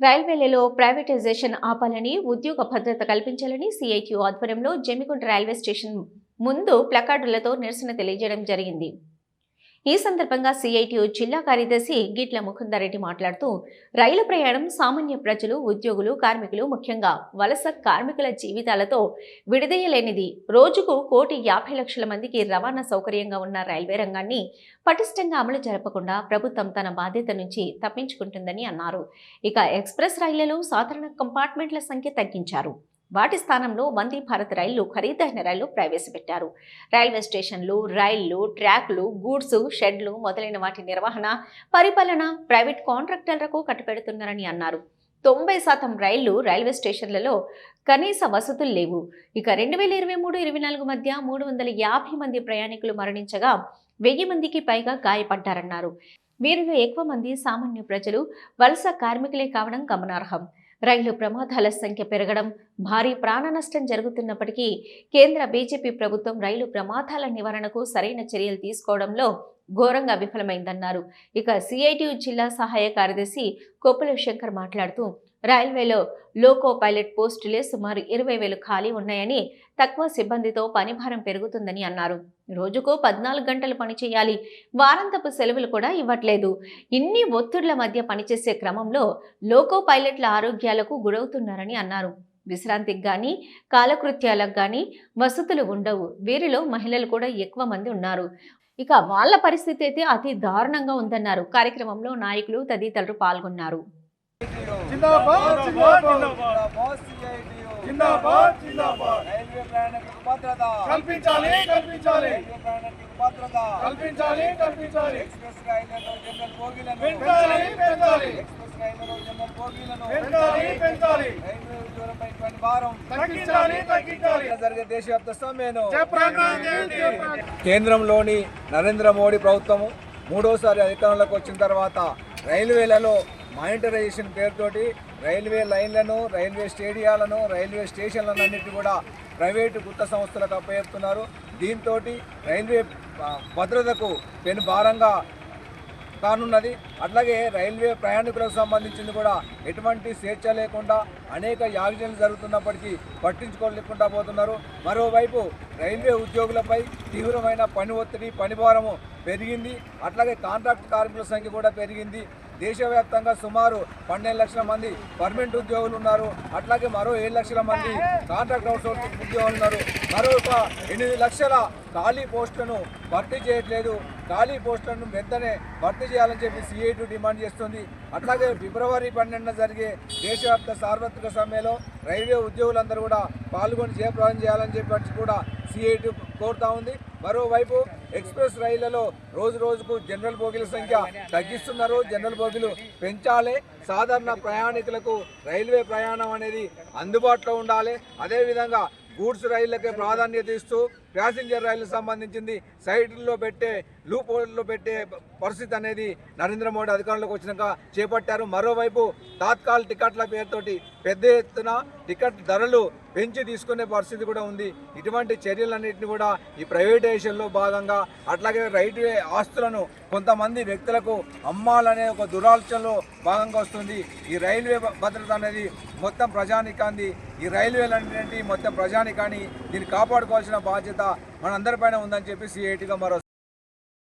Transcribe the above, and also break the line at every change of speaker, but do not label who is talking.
రైల్వేలలో privatisation ఆపాలని ఉద్యోగ భద్రత కల్పించాలని సిఐక్యూ ఆధ్వర్యంలో జమ్మికుంట రైల్వే స్టేషన్ ముందు ప్లకార్డులతో నిరసన తెలియజేయడం జరిగింది. ఈ సందర్భంగా సిఐటియు జిల్లా కార్యదర్శి గిట్ల ముకుందారెడ్డి మాట్లాడుతూ రైలు ప్రయాణం సామాన్య ప్రజలు ఉద్యోగులు కార్మికులు ముఖ్యంగా వలస కార్మికుల జీవితాలతో విడదీయలేనిది. రోజుకు కోటి యాభై లక్షల మందికి రవాణా సౌకర్యంగా ఉన్న రైల్వే రంగాన్ని పటిష్టంగా అమలు జరపకుండా ప్రభుత్వం తన బాధ్యత నుంచి తప్పించుకుంటుందని అన్నారు. ఇక ఎక్స్ప్రెస్ రైళ్ళలో సాధారణ కంపార్ట్మెంట్ల సంఖ్య తగ్గించారు. వాటి స్థానంలో వందే భారత్ రైళ్ళు ఖరీదైన రైళ్ళు ప్రవేశపెట్టారు. రైల్వే స్టేషన్లు రైళ్ళు ట్రాక్లు గూడ్స్ షెడ్లు మొదలైన వాటి నిర్వహణ పరిపాలన ప్రైవేట్ కాంట్రాక్టర్లకు కట్టుపెడుతున్నారని అన్నారు. తొంభై శాతం రైళ్ళు రైల్వే స్టేషన్లలో కనీస వసతులు లేవు. ఇక రెండు వేల ఇరవై మూడు ఇరవై నాలుగు మధ్య మూడు వందల యాభై మంది ప్రయాణికులు మరణించగా వెయ్యి మందికి పైగా గాయపడ్డారన్నారు. వీరిలో ఎక్కువ మంది సామాన్య ప్రజలు వలస కార్మికులే కావడం గమనార్హం. రైలు ప్రమాదాల సంఖ్య పెరగడం భారీ ప్రాణ నష్టం జరుగుతున్నప్పటికీ కేంద్ర బీజేపీ ప్రభుత్వం రైలు ప్రమాదాల నివారణకు సరైన చర్యలు తీసుకోవడంలో ఘోరంగా విఫలమైందన్నారు. ఇక సిఐటియు జిల్లా సహాయ కార్యదర్శి కొప్పుల శంకర్ మాట్లాడుతూ రైల్వేలో లోకో పైలట్ పోస్టులే సుమారు ఇరవై వేలు ఖాళీ ఉన్నాయని తక్కువ సిబ్బందితో పనిభారం పెరుగుతుందని అన్నారు. రోజుకు పద్నాలుగు గంటలు పనిచేయాలి వారాంతపు సెలవులు కూడా ఇవ్వట్లేదు. ఇన్ని ఒత్తిళ్ళ మధ్య పనిచేసే క్రమంలో లోకో పైలట్ల ఆరోగ్యాలకు గురవుతున్నారని అన్నారు. విశ్రాంతికి కానీ కాలకృత్యాలకు కానీ వసతులు ఉండవు. వీరిలో మహిళలు కూడా ఎక్కువ మంది ఉన్నారు. ఇక వాళ్ళ పరిస్థితి అయితే అతి దారుణంగా ఉందన్నారు. కార్యక్రమంలో నాయకులు తదితరులు పాల్గొన్నారు.
జిందాబాద్ జిందాబాద్ జిందాబాద్. జిందాబాద్.
రైల్వే ప్రయాణికులకు భద్రత
కల్పించాలి కల్పించాలి.
రైల్వే ప్రయాణికులకు భద్రత
కల్పించాలి కల్పించాలి.
ఎక్స్ప్రెస్ రైళ్ళలో జనరల్ బోగీలను
పెంచాలి పెంచాలి.
ఎక్స్ప్రెస్ రైళ్ళలో జనరల్ బోగీలను
పెంచాలి పెంచాలి.
రైల్వే ఉద్యోగులపై భారం
తగ్గించాలి తగ్గించాలి.
జరిగే దేశవ్యాప్త సమ్మెను కేంద్రంలోని నరేంద్ర మోడీ ప్రభుత్వము మూడోసారి అధికారంలోకి వచ్చిన తర్వాత రైల్వేలలో మానిటరైజేషన్ పేరుతోటి రైల్వే లైన్లను రైల్వే స్టేడియాలను రైల్వే స్టేషన్లను అన్నిటి కూడా ప్రైవేటు గుత్త సంస్థలకు అప్పచెప్తున్నారు దీంతో రైల్వే భద్రతకు పెను భారంగా కానున్నది. అట్లాగే రైల్వే ప్రయాణికులకు సంబంధించింది కూడా ఎటువంటి స్వేచ్ఛ లేకుండా అనేక యాక్సిడెంట్లు జరుగుతున్నప్పటికీ పట్టించుకోలేకుండా పోతున్నారు. మరోవైపు రైల్వే ఉద్యోగులపై తీవ్రమైన పని ఒత్తిడి పనిభారము పెరిగింది. అట్లాగే కాంట్రాక్ట్ కార్మికుల సంఖ్య కూడా పెరిగింది. దేశవ్యాప్తంగా సుమారు పన్నెండు లక్షల మంది పర్మనెంట్ ఉద్యోగులు ఉన్నారు. అట్లాగే మరో ఏడు లక్షల మంది కాంట్రాక్ట్ అవుట్సోర్సింగ్ ఉద్యోగులు ఉన్నారు. మరొక ఎనిమిది లక్షల ఖాళీ పోస్టులను భర్తీ చేయట్లేదు. ఖాళీ పోస్టులను వెంటనే భర్తీ చేయాలని చెప్పి సిఐటి డిమాండ్ చేస్తుంది. అట్లాగే ఫిబ్రవరి పన్నెండున జరిగే దేశవ్యాప్త సార్వత్రిక సమ్మెలో రైల్వే ఉద్యోగులందరూ కూడా పాల్గొని జయప్రదం చేయాలని చెప్పి కూడా సిఐటి కోరుతా ఉంది. మరోవైపు ఎక్స్ప్రెస్ రైళ్ళలో రోజు రోజుకు జనరల్ బోగీల సంఖ్య తగ్గిస్తున్నారు. జనరల్ బోగీలు పెంచాలి. సాధారణ ప్రయాణికులకు రైల్వే ప్రయాణం అనేది అందుబాటులో ఉండాలి. అదేవిధంగా గూడ్స్ రైళ్ళకే ప్రాధాన్యత ఇస్తూ ప్యాసింజర్ రైళ్ళకు సంబంధించింది సైడ్లో పెట్టే లూప్ హోల్లో పెట్టే పరిస్థితి అనేది నరేంద్ర మోడీ అధికారంలోకి వచ్చినాక చేపట్టారు. మరోవైపు తాత్కాల టికెట్ల పేరుతోటి పెద్ద ఎత్తున టికెట్ ధరలు పెంచి తీసుకునే పరిస్థితి కూడా ఉంది. ఇటువంటి చర్యలన్నింటినీ కూడా ఈ ప్రైవేటైజేషన్లో భాగంగా అట్లాగే రైల్వే ఆస్తులను కొంతమంది వ్యక్తులకు అమ్మాలనే ఒక దురాలోచనలో భాగంగా వస్తుంది. ఈ రైల్వే భద్రత అనేది మొత్తం ప్రజానికాంది ఈ రైల్వేలన్నింటి మొత్తం ప్రజానికాన్ని దీన్ని కాపాడుకోవాల్సిన బాధ్యత బాధ్యత మనందరిపైన ఉందని చెప్పి సిఐటిగా మరో